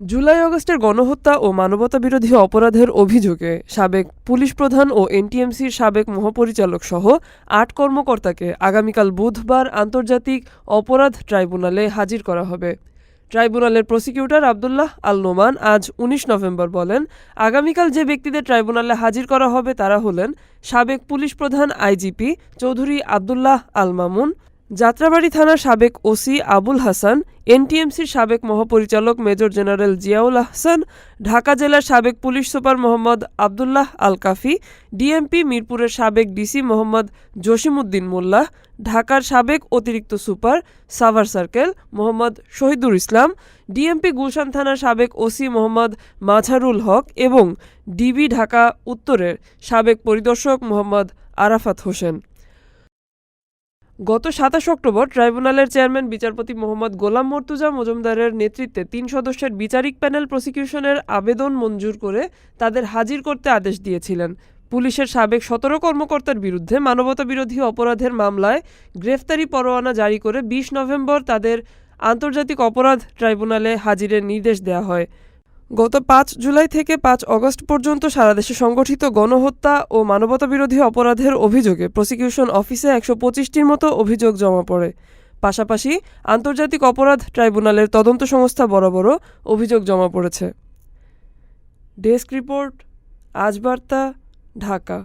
জুলাই আগস্টের গণহত্যা ও মানবতাবিরোধী অপরাধের অভিযোগে সাবেক পুলিশ প্রধান ও এনটিএমসির সাবেক মহাপরিচালক সহ আট কর্মকর্তাকে আগামীকাল বুধবার আন্তর্জাতিক অপরাধ ট্রাইব্যুনালে হাজির করা হবে। ট্রাইব্যুনালের প্রসিকিউটর আবদুল্লাহ আল নোমান আজ উনিশ নভেম্বর বলেন, আগামীকাল যে ব্যক্তিদের ট্রাইব্যুনালে হাজির করা হবে তারা হলেন সাবেক পুলিশ প্রধান আইজিপি চৌধুরী আবদুল্লাহ আল মামুন যাত্রাবাড়ি থানার সাবেক ওসি আবুল হাসান, এনটিএমসির সাবেক মহাপরিচালক মেজর জেনারেল জিয়াউল আহসান, ঢাকা জেলার সাবেক police super Mohammad Abdullah Al Kafi DMP মিরপুরের সাবেক ডিসি মোহাম্মদ জসিমউদ্দিন মোল্লাহ, ঢাকার সাবেক অতিরিক্ত super Savar circle Mohammad Shahidul Islam, DMP Gulshan থানার সাবেক ওসি মোহাম্মদ মাঝারুল হক এবং ডিবি ঢাকা উত্তরের সাবেক পরিদর্শক মোহাম্মদ আরাফাত হোসেন। গত সাতাশ অক্টোবর ট্রাইব্যুনালের চেয়ারম্যান বিচারপতি মোহাম্মদ গোলাম মর্তুজা মজুমদারের নেতৃত্বে তিন সদস্যের বিচারিক প্যানেল প্রসিকিউশনের আবেদন মঞ্জুর করে তাদের হাজির করতে আদেশ দিয়েছিলেন। পুলিশের সাবেক সতেরো কর্মকর্তার বিরুদ্ধে মানবতাবিরোধী অপরাধের মামলায় গ্রেফতারি পরোয়ানা জারি করে বিশ নভেম্বর তাদের আন্তর্জাতিক অপরাধ ট্রাইব্যুনালে হাজিরের নির্দেশ দেওয়া হয়। গত পাঁচ জুলাই থেকে পাঁচ অগস্ট পর্যন্ত সারা দেশে সংগঠিত গণহত্যা ও মানবতাবিরোধী অপরাধের অভিযোগে প্রসিকিউশন অফিসে একশো পঁচিশটির মতো অভিযোগ জমা পড়ে। পাশাপাশি আন্তর্জাতিক অপরাধ ট্রাইব্যুনালের তদন্ত সংস্থা বরাবরও অভিযোগ জমা পড়েছে। ডেস্ক রিপোর্ট আজ বার্তা ঢাকা।